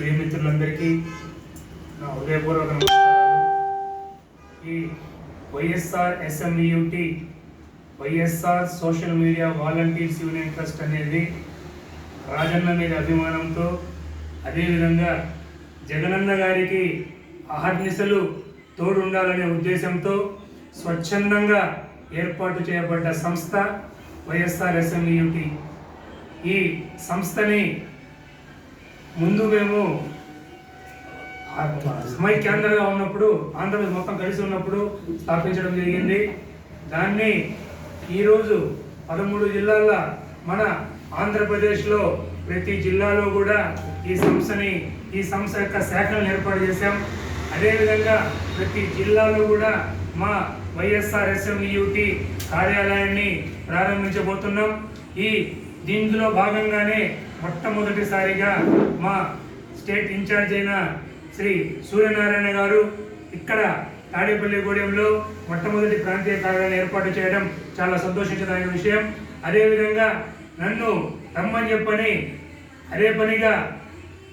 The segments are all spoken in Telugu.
ప్రియమిత్రులందరికీ నా హృదయపూర్వక ఈ YSR SMEUT YSR social media volunteers union trust అనేది రాజన్న మీద అభిమానంతో అదేవిధంగా జగనన్న గారికి అహర్నిశలు తోడుండాలనే ఉద్దేశంతో స్వచ్ఛందంగా ఏర్పాటు చేయబడ్డ సంస్థ వైఎస్ఆర్ ఎస్ఎంఈయుటి. ఈ సంస్థని ముందు మేము సమయ కేంద్రంగా ఉన్నప్పుడు ఆంధ్రప్రదేశ్ మొత్తం కలిసి ఉన్నప్పుడు స్థాపించడం జరిగింది. దాన్ని ఈరోజు పదమూడు జిల్లాల మన ఆంధ్రప్రదేశ్లో ప్రతి జిల్లాలో కూడా ఈ సంస్థని ఈ సంస్థ యొక్క శాఖలను ఏర్పాటు చేశాం. అదేవిధంగా ప్రతి జిల్లాలో కూడా మా వైఎస్ఆర్ ఎస్ఎంఈయుటి కార్యాలయాన్ని ప్రారంభించబోతున్నాం. ఈ దీంట్లో భాగంగానే మొట్టమొదటిసారిగా మా స్టేట్ ఇన్ఛార్జ్ అయిన శ్రీ సూర్యనారాయణ గారు ఇక్కడ తాడేపల్లిగూడెంలో మొట్టమొదటి ప్రాంతీయ కార్యాలయం ఏర్పాటు చేయడం చాలా సంతోషించదగిన విషయం. అదేవిధంగా నన్ను రమ్మని చెప్పని అదే పనిగా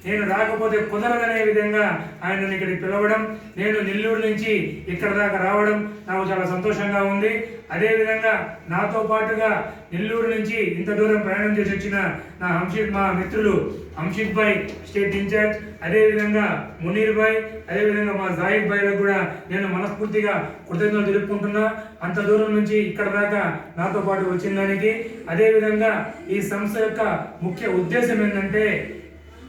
నేను రాకపోతే కుదరదనే విధంగా ఆయనను ఇక్కడికి పిలవడం నేను నెల్లూరు నుంచి ఇక్కడ దాకా రావడం నాకు చాలా సంతోషంగా ఉంది. అదేవిధంగా నాతో పాటుగా నెల్లూరు నుంచి ఇంత దూరం ప్రయాణం చేసి వచ్చిన నా హంషిత్ మా మిత్రులు హంషిత్ భాయ్ స్టేట్ ఇన్ఛార్జ్ అదేవిధంగా మునీర్ భాయ్ అదేవిధంగా మా జాహిద్ భాయ్లకు కూడా నేను మనస్ఫూర్తిగా కృతజ్ఞతలు తెలుపుకుంటున్నా. అంత దూరం నుంచి ఇక్కడ దాకా నాతో పాటు వచ్చిన దానికి. అదేవిధంగా ఈ సంస్థ యొక్క ముఖ్య ఉద్దేశం ఏంటంటే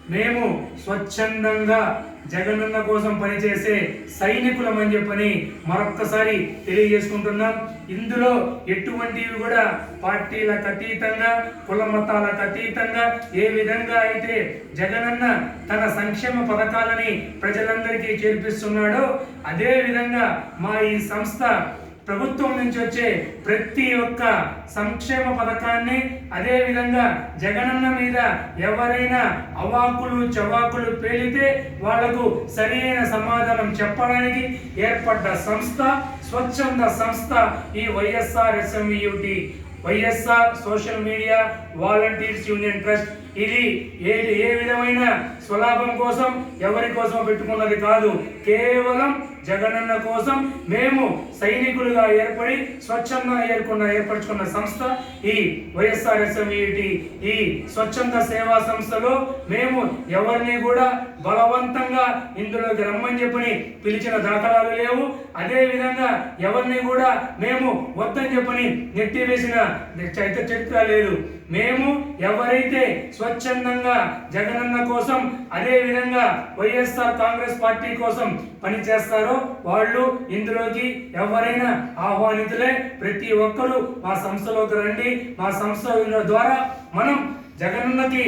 మేము స్వచ్ఛందంగా జగనన్న కోసం పనిచేసే సైనికులమని చెప్పని మరొక్కసారి తెలియజేసుకుంటున్నాం. ఇందులో ఎటువంటివి కూడా పార్టీలకు అతీతంగా కుల మతాలకు అతీతంగా ఏ విధంగా అయితే జగనన్న తన సంక్షేమ పథకాలని ప్రజలందరికీ చేర్పిస్తున్నాడో అదే విధంగా మా ఈ సంస్థ ప్రభుత్వం నుంచి వచ్చే ప్రతి ఒక్క సంక్షేమ పథకాన్ని అదే విధంగా జగనన్న మీద ఎవరైనా అవాకులు చవాకులు పేలితే వాళ్ళకు సరైన సమాధానం చెప్పడానికి ఏర్పడ్డ సంస్థ స్వచ్ఛంద సంస్థ ఈ YSR SMEUT YSR social media volunteers union trust. ఇది ఏ ఏ విధమైన స్వలాభం కోసం ఎవరి కోసం పెట్టుకున్నది కాదు. కేవలం జగనన్న కోసం మేము సైనికులుగా ఏర్పడి స్వచ్ఛందంగా ఏర్కొన్న ఏర్పరచుకున్న సంస్థ ఈ వైఎస్ఆర్ ఎస్ఎంఈటి ఈ స్వచ్ఛంద సేవా సంస్థలో మేము ఎవరిని కూడా బలవంతంగా ఇందులోకి రమ్మని చెప్పని పిలిచిన దాఖలాలు లేవు. అదేవిధంగా ఎవరిని కూడా మేము వద్దని చెప్పని నెట్టివేసిన చరిత్ర లేదు. మేము ఎవరైతే స్వచ్ఛందంగా జగనన్న కోసం అదే విధంగా వైఎస్ఆర్ కాంగ్రెస్ పార్టీ కోసం పనిచేస్తారో వాళ్ళు ఇందులోకి ఎవరైనా ఆహ్వానితులే ప్రతి ఒక్కరూ మా సంస్థలోకి రండి. మా సంస్థ ద్వారా మనం జగనన్నకి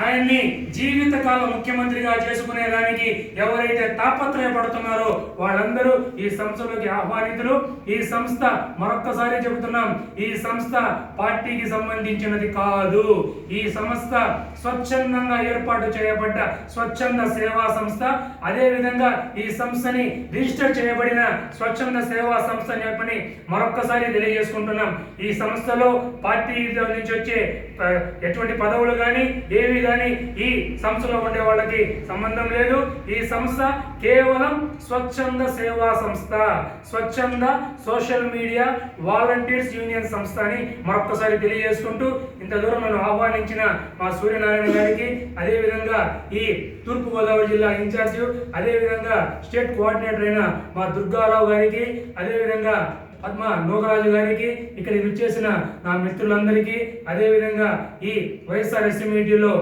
ఆయన్ని జీవితకాల ముఖ్యమంత్రిగా చేసుకునేదానికి ఎవరైతే తాపత్రయపడుతున్నారో వాళ్ళందరూ ఈ సంస్థలోకి ఆహ్వానితులు. ఈ సంస్థ మరొక్కసారి చెబుతున్నాం ఈ సంస్థ పార్టీకి సంబంధించినది కాదు. ఈ సంస్థ స్వచ్ఛందంగా ఏర్పాటు చేయబడ్డ స్వచ్ఛంద సేవా సంస్థ. అదేవిధంగా ఈ సంస్థని రిజిస్టర్ చేయబడిన స్వచ్ఛంద సేవా సంస్థ అని చెప్పని మరొక్కసారి తెలియజేసుకుంటున్నాం. ఈ సంస్థలో పార్టీ నుంచి వచ్చే ఎటువంటి పదవులు కానీ ఏవి కానీ ఈ సంస్థలో ఉండే వాళ్ళకి సంబంధం లేదు. ఈ సంస్థ కేవలం స్వచ్ఛంద సేవా సంస్థ స్వచ్ఛంద సోషల్ మీడియా వాలంటీర్స్ యూనియన్ సంస్థ అని మరొకసారి తెలియజేసుకుంటూ ఇంత దూరం నన్ను ఆహ్వానించిన మా సూర్యనారాయణ గారికి అదేవిధంగా ఈ తూర్పుగోదావరి జిల్లా ఇన్ఛార్జ్ అదేవిధంగా స్టేట్ కోఆర్డినేటర్ అయిన మా దుర్గారావు గారికి అదేవిధంగా పద్మ నూగరాజు గారికి ఇక్కడ విచ్చేసిన నా మిత్రులందరికీ అదేవిధంగా ఈ వైఎస్ఆర్ ఎస్ఎంఈటీలో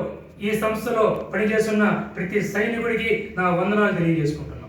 ఈ సంస్థలో పనిచేస్తున్న ప్రతి సైనికుడికి నా వందనాలు తెలియజేసుకుంటాను